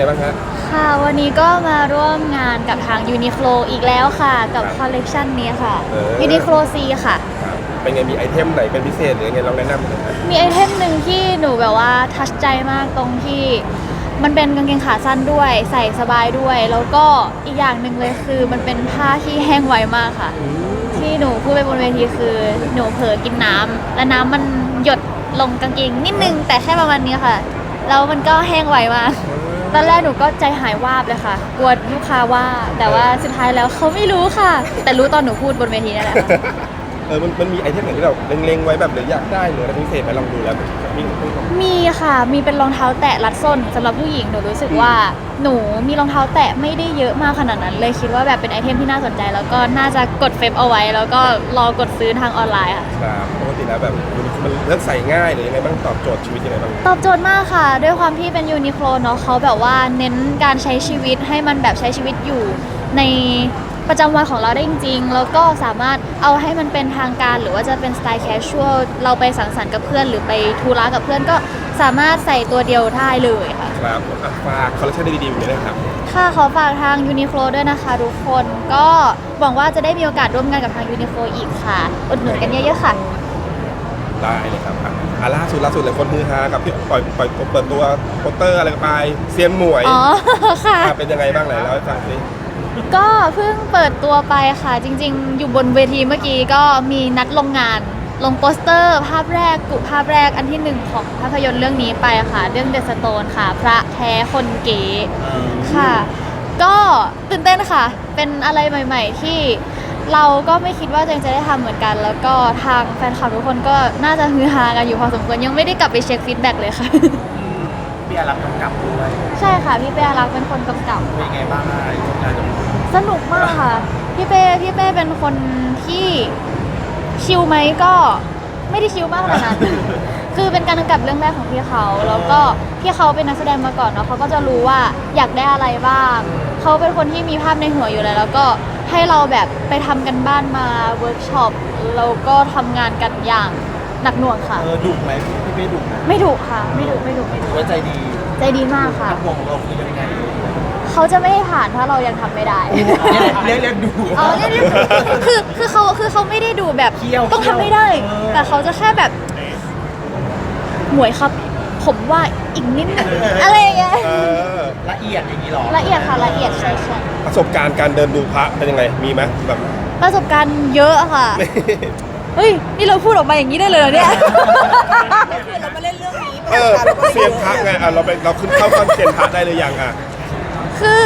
ไงบ้างฮะ ค่ะ วันนี้ก็มาร่วมงานกับทาง Uniqlo อีกแล้วค่ะกับครับคอลเลกชันนี้ค่ะเออ Uniqlo C ค่ะ ครับเป็นไงมีไอเทมไหนเป็นพิเศษหรือยังไงลองแนะนำหน่อยฮะมีไอเทมหนึ่งที่หนูแบบว่าทัชใจมากตรงที่ มันเป็นกางเกงขาสั้นด้วย ใส่สบายด้วย แล้วก็อีกอย่างหนึ่งเลยคือมันเป็นผ้าที่แห้งไวมากค่ะ ที่หนูพูดไปบนเวทีคือ หนูเผลอกินน้ำและน้ำมันหยดลงกางเกงนิดนึง แต่แค่ประมาณนี้ค่ะ แล้วมันก็แห้งไวมาก ตอนแรกหนูก็ใจหายวาบเลยค่ะ กลัวลูกค้าว่า แต่ว่าสุดท้ายแล้วเขาไม่รู้ค่ะ แต่รู้ตอนหนูพูดบนเวทีนั่นแหละค่ะ เออมันมันมีไอเทมไหนที่เราเล็งๆไว้แบบหรืออยากได้หรืออะไรพิเศษไหมลองดูแล้วมีมีมีค่ะ มีเป็นรองเท้าแตะรัดส้นสำหรับผู้หญิงหนูรู้สึกว่าหนูมีรองเท้าแตะไม่ได้เยอะมากขนาดนั้น เลยคิดว่าแบบเป็นไอเทมที่น่าสนใจ แล้วก็น่าจะกดเฟซเอาไว้ แล้วก็รอกดซื้อทางออนไลน์ค่ะ ครับปกติแล้วแบบมันเลือกใส่ง่ายหรือยังไงบ้างตอบโจทย์ชีวิตยังไงบ้าง ตอบโจทย์มากค่ะ ด้วยความที่เป็นยูนิโคลเนาะเขาแบบว่าเน้นการใช้ชีวิตให้มันแบบใช้ชีวิตอยู่ใน ประจำวันของเราได้จริง ๆ แล้วก็สามารถเอาให้มันเป็นทางการ หรือว่าจะเป็นสไตล์แคชชวลเราไปสังสรรค์กับเพื่อน หรือไปทูระกับเพื่อนก็สามารถใส่ตัวเดียวได้เลยค่ะ ครับผมอะฝากคอลเลคชันดีๆแบบนี้นะครับ ค่ะขอฝากทางยูนิโคลด้วยนะคะทุกคนก็หวังว่าจะได้มีโอกาสร่วมงานกับทางยูนิโคลอีกค่ะ อุดหนุนกันเยอะๆค่ะ ได้เลยครับอะอะล่าสุดล่าสุดเลยคนฮือฮากับที่ปล่อยปล่อยเปิดตัวโปสเตอร์อะไรกันไปเซียนหมวยอ๋อ ค่ะอะเป็นยังไงบ้างไหนเล่าให้ฟังสิ ก็เพิ่งเปิดตัวไปค่ะ จริง ๆ อยู่บนเวทีเมื่อกี้ก็มีนัดลงงาน ลงโปสเตอร์ ภาพแรกกุภาพแรกอันที่หนึ่งของภาพยนตร์เรื่องนี้ไปค่ะ เรื่องเดอะสโตนค่ะ พระแท้คนเก๋ค่ะ ก็ตื่นเต้นค่ะ เป็นอะไรใหม่ ๆ ที่เราก็ไม่คิดว่าตัวเองจะได้ทำเหมือนกัน แล้วก็ทางแฟนคลับทุกคนก็น่าจะฮือฮากันอยู่พอสมควรยังไม่ได้กลับไปเช็คฟีดแบ็กเลยค่ะ พี่อารักษ์กำกับด้วยใช่ค่ะพี่เป้อารักษ์เป็นคนกำกับ เป็นไงบ้างร่วมงานกับสนุกมากค่ะ พี่เป้พี่เป้เป็นคนที่ชิลไหมก็ไม่ได้ชิลมากขนาดนั้น คือเป็นการกำกับเรื่องแรกของพี่เขา แล้วก็พี่เขาเป็นนักแสดงมาก่อนเนาะเขาก็จะรู้ว่าอยากได้อะไรบ้างเขาเป็นคนที่มีภาพในหัวอยู่แล้ว แล้วก็ให้เราแบบไปทำกันบ้านมาเวิร์กช็อปแล้วก็ทำงานกันอย่าง หนักหน่วงค่ะ เออดุไหมพี่เป้ดุไหมไม่ดุค่ะ ไม่ดุไม่ดุไม่ดุไว้ใจดีใจดีมากค่ะนักวงของเราคือยังไงเขาจะไม่ให้ผ่านถ้าเรายังทำไม่ได้ เรียกเรียกดูอ๋อเนี่ยเนี่ยคือคือเขาคือเขาไม่ได้ดูแบบเคี่ยวต้องทำไม่ได้เออแต่เขาจะแค่แบบหมวยครับ ผมว่าอีกนิดนึงอะไรอย่างเงี้ยเออละเอียดอย่างนี้หรอละเอียดค่ะละเอียดใช่ใช่ประสบการณ์การเดินดูพระเป็นยังไงมีไหมแบบ ประสบการณ์เยอะค่ะ เฮ้ย นี่เราพูดออกมาอย่างนี้ได้เลยเหรอเนี่ยเรามาเล่นเรื่องนี้เออเซียนพระไงอะเราไปเราขึ้นเข้าขั้นเซียนพระได้หรือยังอะ คือ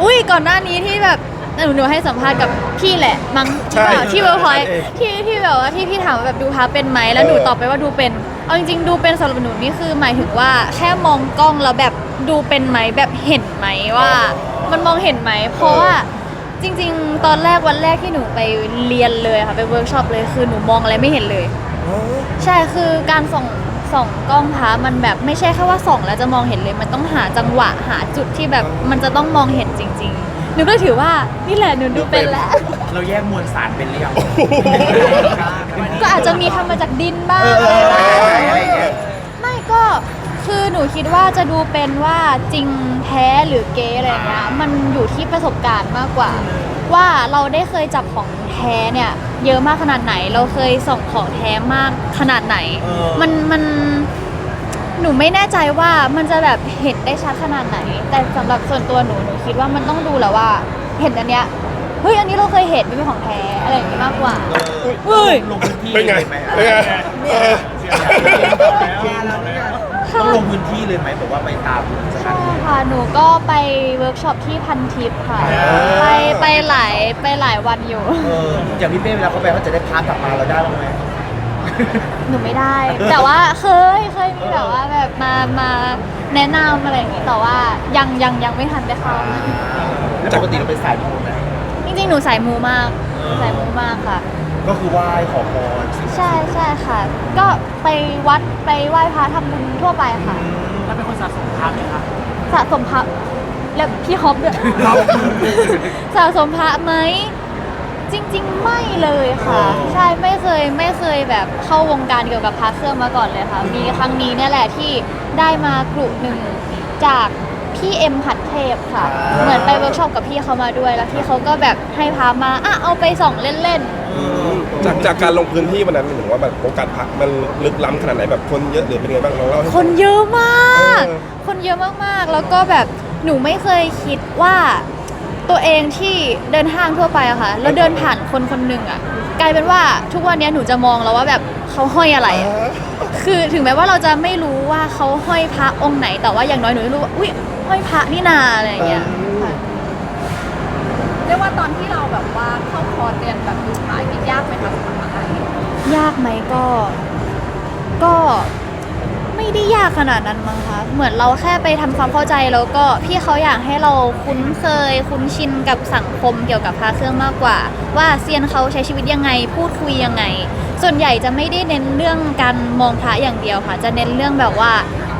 อุ้ยก่อนหน้านี้ที่แบบหนูหนูให้สัมภาษณ์กับพี่แหละ มั้งใช่ที่แบบที่เวอร์พอยใช่ที่ที่แบบว่าที่พี่ถามว่าแบบดูพาเป็นไหมแล้วหนูเออ ตอบไปว่าดูเป็น เอาจริงๆดูเป็นสำหรับหนูนี่คือหมายถึงว่าแค่มองกล้องแล้วแบบดูเป็นไหมแบบเห็นไหมว่า มันมองเห็นไหมเพราะว่า จริง ๆ ตอนแรกวันแรกที่หนูไปเรียนเลยค่ะไปเวิร์กช็อปเลยคือหนูมองอะไรไม่เห็นเลย ใช่คือการส่องส่องกล้องพระมันแบบไม่ใช่แค่ว่าส่องแล้วจะมองเห็นเลยมันต้องหาจังหวะหาจุดที่แบบมันจะต้องมองเห็นจริง ๆ หนูก็ถือว่านี่แหละหนูดูเป็นแล้ว เราแยกมวลสารเป็นหรือยังก็อาจจะมีทำมาจากดินบ้างเอออะไรบ้างอะไรอย่างเงี้ยไม่ก็ คือหนูคิดว่าจะดูเป็นว่าจริงแท้หรือเก๊อะไรอย่างเงี้ยมันอยู่ที่ประสบการณ์มากกว่า ว่าเราได้เคยจับของแท้เนี่ยเยอะมากขนาดไหน เราเคยส่องของแท้มากขนาดไหน เออ มันมันหนูไม่แน่ใจว่ามันจะแบบเห็นได้ชัดขนาดไหน แต่สำหรับส่วนตัวหนูหนูคิดว่ามันต้องดูแหละว่า เห็นอันเนี้ยเฮ้ยอันนี้เราเคยเห็นมันเป็นของแท้อะไรอย่างงี้มากกว่าเฮ้ย ลงพื้นที่เป็นไงเลยไหมเป็นไงเออต้องลงพื้นที่เลยไหมแบบว่าไปตามสถานใช่ที่ ค่ะ หนูก็ไปเวิร์กช็อปที่พันทิปค่ะไปไปหลายไปหลายวันอยู่ เอออย่างพี่เป้เวลาเขาไปเขาจะได้พากลับมาเราได้บ้างไหม หนูไม่ได้ แต่ว่าเคยเคยมีแบบว่าแบบมามาแนะนำอะไรอย่างงี้แต่ว่ายังยังยังไม่ทันได้เข้าแล้วปกติเราเป็นสายมูไหมจริงๆ หนูสายมูมาก สายมูมากค่ะ ก็คือไหว้ขอพรสิ่งศักดิ์สิทธิ์ใช่ใช่ค่ะ ก็ไปวัดไปไหว้พระทำบุญทั่วไปค่ะ แล้วเป็นคนสะสมพระไหมคะสะสมพระแล้วพี่ฮอปด้วยสะสมพระไหมจริง ๆ ไม่เลยค่ะใช่ไม่เคยไม่เคยแบบเข้าวงการเกี่ยวกับพระเครื่องมาก่อนเลยค่ะ มีครั้งนี้เนี่ยแหละที่ได้มากลุ่มหนึ่งจาก พพี่เอ็มหัดเทพค่ะเหมือนไปเวิร์กช็อปกับพี่เขามาด้วย แล้วพี่เขาก็แบบให้พามาอะเอาไปส่องเล่นจากจากการลงพื้นที่วันนั้นถึงว่าแบบโอกาสพักมันลึกล้ำขนาดไหนแบบคนเยอะหรือเป็นไงบ้างลองเล่าให้ๆคนเยอะมาก เออ คนเยอะมากๆ แล้วก็แบบหนูไม่เคยคิดว่าตัวเองที่เดินห้างทั่วไปอะค่ะ แล้วเดินผ่านคนคนหนึ่งอะกลายเป็นว่าทุกวันนี้หนูจะมองแล้วว่าแบบเขาห้อยอะไรอะ คือถึงแม้ว่าเราจะไม่รู้ว่าเขาห้อยพระองค์ไหนแต่ว่าอย่างน้อยหนูรู้ว่าอุ้ย ห้อยพระนี่นาอะไรอย่างเงี้ยค่ะเรียกว่าตอนที่เราแบบว่าเข้าคอร์สเรียนแบบดูขายยากไหมคะสำหรับเรายากไหมก็ ก็ไม่ได้ยากขนาดนั้นมั้งคะเหมือนเราแค่ไปทำความเข้าใจแล้วก็พี่เขาอยากให้เราคุ้นเคย คุ้นชินกับสังคมเกี่ยวกับพระเครื่องมากกว่า ว่าเซียนเขาใช้ชีวิตยังไง พูดคุยยังไง ส่วนใหญ่จะไม่ได้เน้นเรื่องการมองพระอย่างเดียวค่ะ จะเน้นเรื่องแบบว่า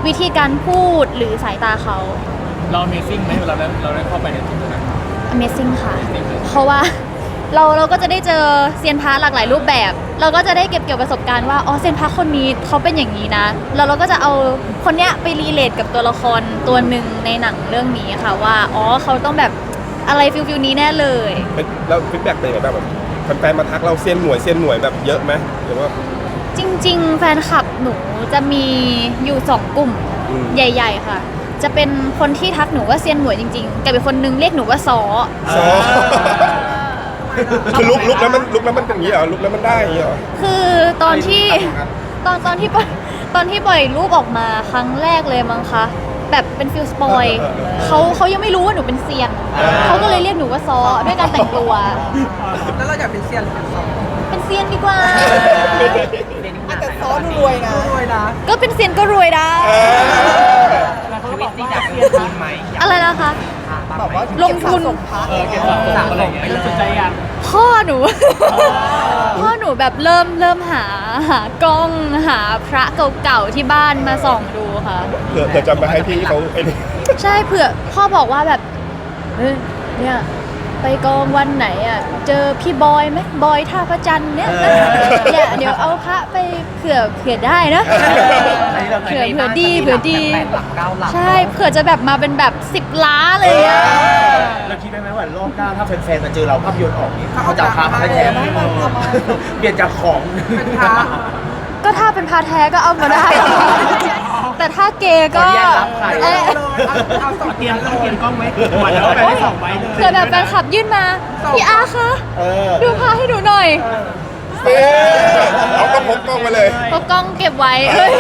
วิธีการพูดหรือสายตาเขา เรา Amazing ไหมเวลาเราเราได้เข้าไปในจุดนั้น Amazing ค่ะเพราะว่า เราเราก็จะได้เจอเซียนพระหลากหลายรูปแบบ เราก็จะได้เก็บเกี่ยวประสบการณ์ว่า อ๋อ เซียนพระคนนี้เขาเป็นอย่างนี้นะ แล้วเราก็จะเอาคนเนี้ยไปรีเลทกับตัวละครตัวหนึ่งในหนังเรื่องนี้ค่ะว่า อ๋อ เขาต้องแบบอะไรฟิลฟิลนี้แน่เลย เป็นแล้วฟีดแบ็กเป็นยังไงบ้างแบบแฟนๆมาทักเราเซียนหน่วยเซียนหน่วยแบบเยอะไหมหรือว่า จริง ๆ แฟนคลับหนูจะมีอยู่สองกลุ่มอืม ใหญ่ ๆ ค่ะ จะเป็นคนที่ทักหนูว่าเซียนหน่วยจริงๆ กับอีกคนนึงเรียกหนูว่าซอซอคือลุกลุกแล้วมันลุกแล้วมันเป็นอย่างนี้เหรอลุกแล้วมันได้อย่างนี้เหรอคือตอนที่ตอนตอนที่ปล่อยตอนที่ปล่อยรูปออกมาครั้งแรกเลยมั้งคะแบบเป็นฟิลสปอยเขาเขายังไม่รู้ว่าหนูเป็นเซียนเขาก็เลยเรียกหนูว่าซอด้วยการแต่งตัวแล้วเราอยากเป็นเซียนหรือเป็นซอเป็นเซียนดีกว่าแต่ซอดูรวยนะรวยนะก็เป็นเซียนก็รวยได้ แล้วเขาบอกว่าเรียนทุนไหมอะไรนะคะ แบบว่าลงทุนพระเออเก็บสะสมอะไรอย่างเงี้ยสนใจยังพ่อหนู พ่อหนูแบบเริ่มเริ่มหาหากล้องหาพระเก่าๆที่บ้านมาส่องดูค่ะ เผื่อเผื่อจะมาให้พี่เขาไอ้นี่ ใช่เผื่อพ่อบอกว่าแบบเฮ้ยเนี่ย ไปกองวันไหนอะเจอพี่บอยไหมบอยท่าพระจันทร์เนี่ยเนี่ยเดี๋ยวเอาพระไปเผื่อเผื่อได้นะเผื่อเผื่อดีเผื่อดีหลักเก้าหลักใช่เผื่อจะแบบมาเป็นแบบสิบล้านเลยอะเราคิดได้ไหมว่ารอบหน้าถ้าแฟนๆมาเจอเราภาพยนตร์ออกนี่เขาจะเอาพามาให้แทนเปลี่ยนจากของเป็นพระก็ถ้าเป็นพาแท้ก็เอามาได้ แต่ถ้าเกย์ก็ขออนุญาตรับใครเอ๊ะเอาสองเตียงต้องเตียงกล้องไหมหมดแล้วไปได้สองใบเลยเผื่อแบบแฟนคลับยื่นมา พี่อาคะเออดูพาให้หนูหน่อยเอ๊ะเราก็พกกล้องมาเลยเพราะกล้องเก็บไว้เฮ้ย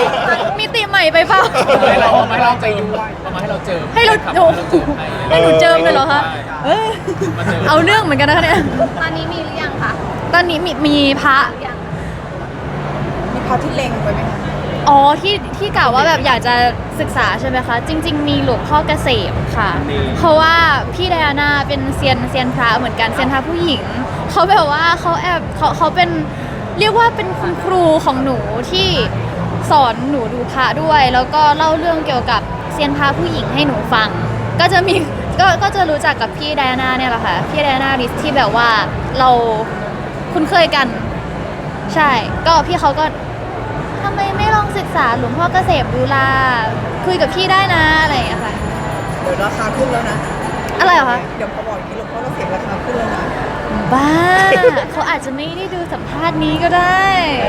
มิติใหม่ไปเปล่า ให้เราเอามาให้เราเจอเอามาให้เราเจอให้เราขับโอ้ให้เราเจอให้ให้หนูเจิมเลยเหรอคะเอ้ยมาเจอเอาเรื่องเหมือนกันนะคะเนี่ย ตอนนี้มีหรือยังคะ ตอนนี้มีมีพระยังมีพระที่เล็งไว้ไหมคะ อ๋อที่ที่กล่าวว่าแบบอยากจะศึกษาใช่ไหมคะ จริง ๆ มีหลวงพ่อเกษมค่ะเพราะว่าพี่ไดอาน่าเป็นเซียนเซียนพระเหมือนกันเซียนพระผู้หญิงเขาแบบว่าเขาแอบเขาเขาเป็นเรียกว่าเป็นคุณครูของหนูที่สอนหนูดูพระด้วย แล้วก็เล่าเรื่องเกี่ยวกับเซียนพระผู้หญิงให้หนูฟัง ก็จะมีก็ก็จะรู้จักกับพี่ไดอาน่าเนี่ยแหละค่ะพี่ไดอาน่าริสที่แบบว่าเราคุ้นเคยกัน ใช่ ก็พี่เขาก็ ทำไมไม่ลองศึกษาหลวงพ่อเกษมดูล่ะคุยกับพี่ได้นะอะไรอย่างเงี้ยค่ะเดี๋ยวราคาขึ้นแล้วนะ อะไรเหรอคะ เดี๋ยวพอบอกอย่างนี้หลวงพ่อเราเสียราคาขึ้นแล้วนะ บ้า เขาอาจจะไม่ได้ดูสัมภาษณ์นี้ก็ได้ อะ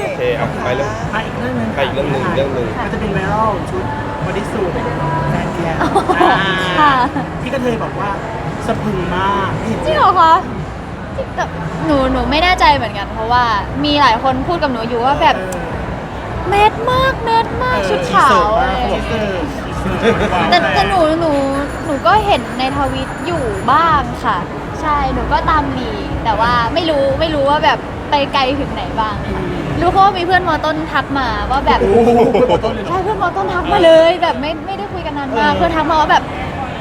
โอเคเอาไปเรื่องไปอีกเรื่องหนึงไปอีกเรื่องหนึ่งเรื่องหนึ่งก็จะเป็นไวรัลชุดบอดี้สูทแฟนแกค่ะ พี่กระเทยบอกว่าสะพรึงมากเห็นจริงเหรอคะจริง แต่หนูหนูไม่แน่ใจเหมือนกัน เพราะว่ามีหลายคนพูดกับหนูอยู่ว่าแบบแมสมากแมสมากชุดขาวอะไรอย่างเงี้ย แต่แต่หนูหนูหนูก็เห็นในทวิตอยู่บ้างค่ะ ใช่หนูก็ตามดีแต่ว่าไม่รู้ไม่รู้ว่าแบบไปไกลถึงไหนบ้างค่ะรู้แค่ว่ามีเพื่อนมอต้นทักมาว่าแบบใช่เพื่อนมอต้นทักมาเลย แบบไม่ไม่ได้คุยกันนานมากเพื่อนทักมาว่าแบบ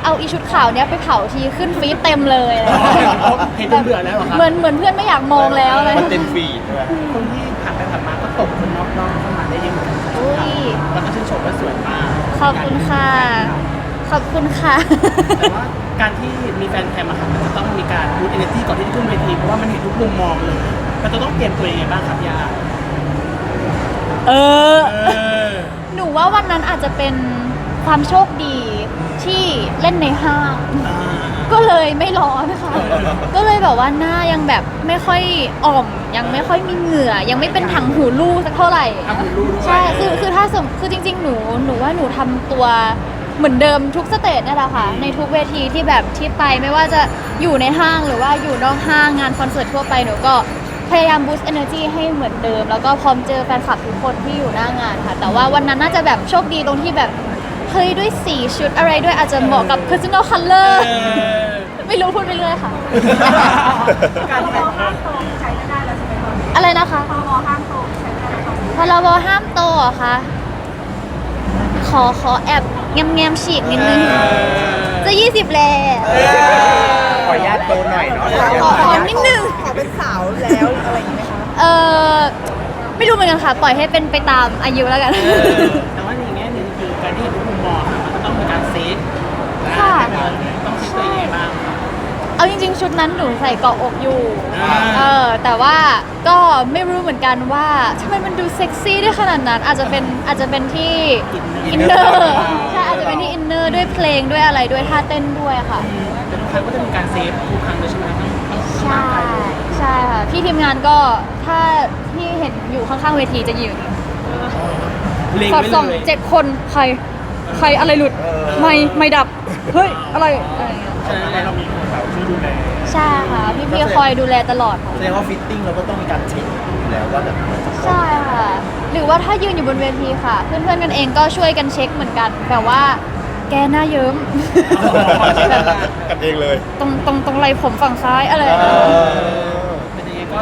เอาอีชุดขาวเนี้ยไปเผาทีขึ้นฟีดเต็มเลยอะไรอย่างเงี้ยเห็นจนเบื่อแล้วเหรอครับเหมือนเหมือนเพื่อนไม่อยากมองแล้วเลยมันเต็มฟีดใช่ไหมคนที่ผ่านไปผ่านมาก็ตกคนนอกน้องเข้ามาได้เยอะเหมือนกันอุ้ยแล้วก็ชื่นชมว่าสวยมากขอบคุณค่ะ ขอบคุณค่ะ แต่ว่าการที่มีแฟนแคมอะครับมันจะต้องมีการบูตเอเนจีก่อนที่จะขึ้นเวทีเพราะว่ามันเห็นทุกมุมมองเลย มันจะต้องเตรียมตัวยังไงบ้างครับยาเออเออหนูว่าวันนั้นอาจจะเป็น คความโชคดีที่เล่นในห้าง ก็เลยไม่ร้อนค่ะก็เลยแบบว่าหน้ายังแบบไม่ค่อยอ่อม ยังไม่ค่อยมีเหงื่อ ยังไม่เป็นถังหูรูสักเท่าไหร่ใช่ คือคือถ้าสมคือจริง ๆ หนูหนูว่าหนูทำตัวเหมือนเดิมทุกสเตจเนี่ยแหละค่ะ ในทุกเวทีที่แบบที่ไปไม่ว่าจะอยู่ในห้างหรือว่าอยู่นอกห้างงานคอนเสิร์ตทั่วไปหนูก็พยายาม boost energy ให้เหมือนเดิม แล้วก็พร้อมเจอแฟนคลับทุกคนที่อยู่หน้างานค่ะ แต่ว่าวันนั้นน่าจะแบบโชคดีตรงที่แบบ เฮ้ยด้วยสีชุดอะไรด้วยอาจจะเหมาะกับ personal color ไม่รู้พูดไปเรื่อยค่ะ การที่ห้ามโตใช้ไม่ได้แล้วใช่ไหมคะอะไรนะคะพอห้ามโตใช้ไม่ได้แล้วตอนนี้พรบห้ามโตเหรอคะขอขอแอบแงมแงมๆฉีกนิดนึงจะ20แล้วขออนุญาตโตหน่อยเนาะขอขอนิดนึงขอเป็นสาวแล้วอะไรอย่างนี้ไหมคะเออไม่รู้เหมือนกันค่ะ ปล่อยให้เป็นไปตามอายุแล้วกัน แต่ว่าอ ชุดนั้นหนูใส่เกาะอกอยู่อ่า เออแต่ว่าก็ไม่รู้เหมือนกันว่าทำไมมันดูเซ็กซี่ได้ขนาดนั้น อาจจะเป็นอาจจะเป็นที่อินเนอร์ใช่อาจจะเป็นที่อินเนอร์ด้วยเพลงด้วยอะไรด้วยท่าเต้นด้วยค่ะ แต่ทุกครั้งก็จะมีการเซฟทุกครั้งเลยใช่ไหมต้องต้องใช่ใช่ค่ะ พี่ทีมงานก็ถ้าที่เห็นอยู่ข้างๆเวทีจะอยู่เล็งสอดไว้ส่องเลยเจ็ดคนใคร ใครอะไรหลุดไม่ไม่ดับ เฮ้ย อะไรอะไรอย่างเงี้ยใช่เรามีคนเราช่วยดูแลใช่ค่ะพี่พี่ๆคอยดูแลตลอดค่ะ แสดงว่าฟิตติ้งเราก็ต้องมีการเช็คอยู่แล้วว่าแบบมันจะใช่ค่ะ หรือว่าถ้ายืนอยู่บนเวทีค่ะ เพื่อนๆกันเองก็ช่วยกันเช็คเหมือนกัน แบบว่า แกหน้าเยิ้มกันเองเลย ตรงตรงตรงไหล่ผมฝั่งซ้ายอะไรอย่างเอเงี้ยอเป็นยังไงก็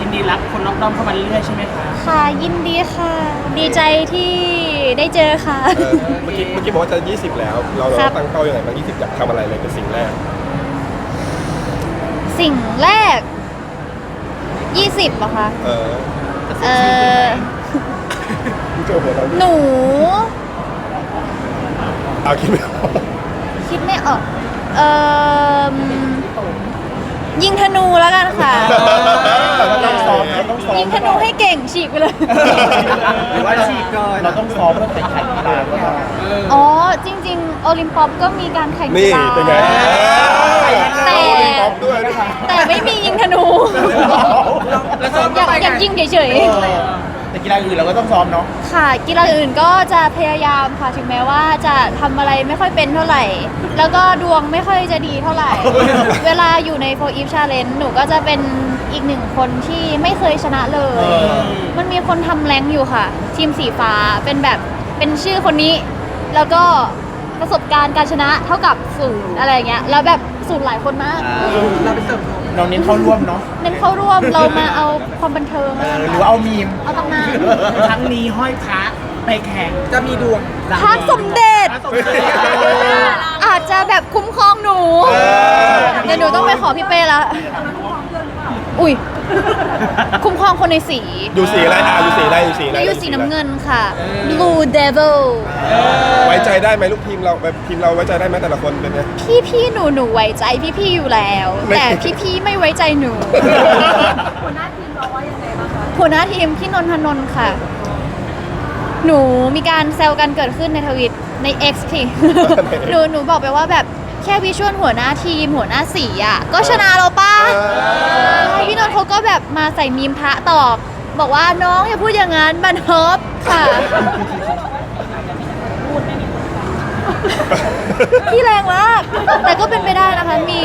ยินดีรับคนนอกด้อมเข้ามาเรื่อยๆใช่ไหมคะค่ะยินดีค่ะ ดีใจที่ได้เจอค่ะ เออเมื่อกี้เมื่อกี้บอกว่าจะ 20 แล้ว เราครัเราบตั้งเป้ายังไงบ้าง20 อยากทำอะไรเลยเป็นสิ่งแรก สิ่งแรก 20เหรอคะเออเออพี่โจหัวเราะหนู เอาคิดไม่ออกคิดไม่ออก เออ ยิงธนูแล้วกันค่ะ เราก็ต้องซ้อมเราต้องซ้อมยิงธนูให้เก่งฉีกไปเลย หรือว่าฉีกเกินเราต้องซ้อมเพื่อแข่งขันกีฬาหรือเปล่าอ๋อ จริง ๆ โอลิมปอปก็มีการแข่งกีนี่ฬาเป็นไง แต่ตอบด้วยนะคะ แต่ไม่มียิงธนู แล้วซ้อมอยากอยากยิงเฉย แต่กีฬาอื่นเราก็ต้องซ้อมเนาะๆค่ะ กีฬาอื่นก็จะพยายามค่ะถึงแม้ว่าจะทำอะไรไม่ค่อยเป็นเท่าไหร่ แล้วก็ดวงไม่ค่อยจะดีเท่าไหร่ เวลาอยู่ใน For Eve Challenge หนูก็จะเป็นอีกหนึ่งคนที่ไม่เคยชนะเลยเออมันมีคนทำแรงค์อยู่ค่ะ ทีมสีฟ้าเป็นแบบเป็นชื่อคนนี้ แล้วก็ประสบการณ์การชนะเท่ากับศูนย์อะไรอย่างเงี้ยแล้วแบบศูนย์หลายคนมาก เราเป็น เราเน้นเข้าร่วมเนาะเน้นเข้าร่วมเรามาเอาความบันเทิงเอแล้วกันอหรือว่าเอามีม เอาตำนาน ครั้งนี้ห้อยพระไปแข่งจะมีดวง พระสมเด็จพระสมเด็ จ อาจจะแบบคุ้มครองหนู เดี๋ยวหนูต้องไปขอพี่เป้ละอุ้ย คุ้มครองคนในสี อยู่สีอะไรอะอยู่สีอะไรอยู่สีหอะไรนูอยู่สีน้ำเงินค่ะ Blue Devil ไว้ใจได้ไหมลูกทีมเราแบบทีมเราไว้ใจได้ไหมแต่ละคนเป็นไง พี่พี่ๆหนูหนูไว้ใจพี่พี่ๆอยู่แล้ว ไม่ แต่พี่พี่ๆไม่ไว้ใจหนู หัวหน้าทีมเราว่ายังไงบ้างคะหัวหน้าทีมพี่นนทนนท์ค่ะ หนูมีการแซวกันเกิดขึ้นในทวิต ใน X พี่ หนูหนูบอกไปว่าแบบแค่วิชวลหัวหน้าทีมหัวหน้าสีอะ ก็ชนะเราป้าใช่พี่นนท์เขาก็แบบมาใส่มีมพระตอบ บอกว่าน้องอย่าพูดอย่างนั้นมันเฮิร์บค่ะพี่แรงมาก แต่ก็เป็นไปได้นะคะ มี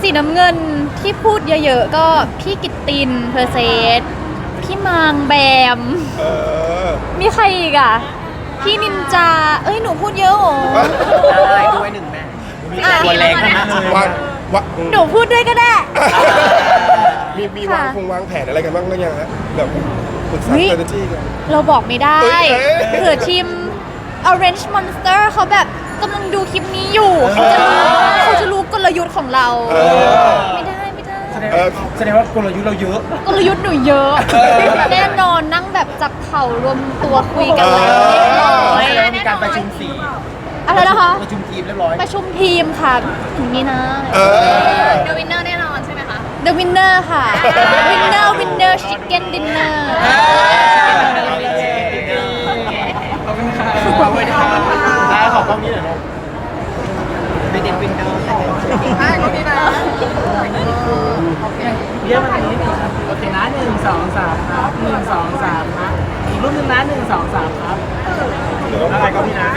สีน้ำเงินที่พูดเยอะๆ ก็พี่กิตตินเพอร์เซสพี่มางแบมเออมีใครอีกอะ พี่นินจา เอ้ยหนูพูดเยอะโหได้ด้วยหนึ่งแม่อะตัวแรงทั้งนั้นเลยวางวางหนูพูดด้วยก็ได้ มีมีค่ะวางคงวางแผนอะไรกันบ้างหรือยังฮะแบบปรึกษาเฮ้ย strategy กัน เราบอกไม่ได้เอ้ยเอ้ย เผื่อทีม Orange Monster เขาแบบกำลังดูคลิปนี้อยู่ เขาจะรู้เขาจะรู้กลยุทธ์ของเรา เออ ไม่ได้ไม่ได้แสดงเออ แสดงว่ากลยุทธ์เราเยอะ กลยุทธ์หนูเยอะแน่นอนนั่งแบบจับเข่ารวมตัวคุยกันเออเรียบร้อยแสดงว่ามีการประชุมสีอะไรนะคะ ประชุมทีมเรียบร้อย ประชุมทีมค่ะอย่างนี้นะ เออ เดวินเนอร์แน่นอนใช่ไหมคะ The winner ค่ะ winner winner chicken dinner ขอบคุณค่ะไปเด็กวินโดว์ อะคนนี้นะเยี่ยกมาทางนี้โอเคนะหนึ่งสองสามครับหนึ่งสองสามครับอีกรูปหนึ่งนะหนึ่งสองสามครับอะไรก็พี่นะ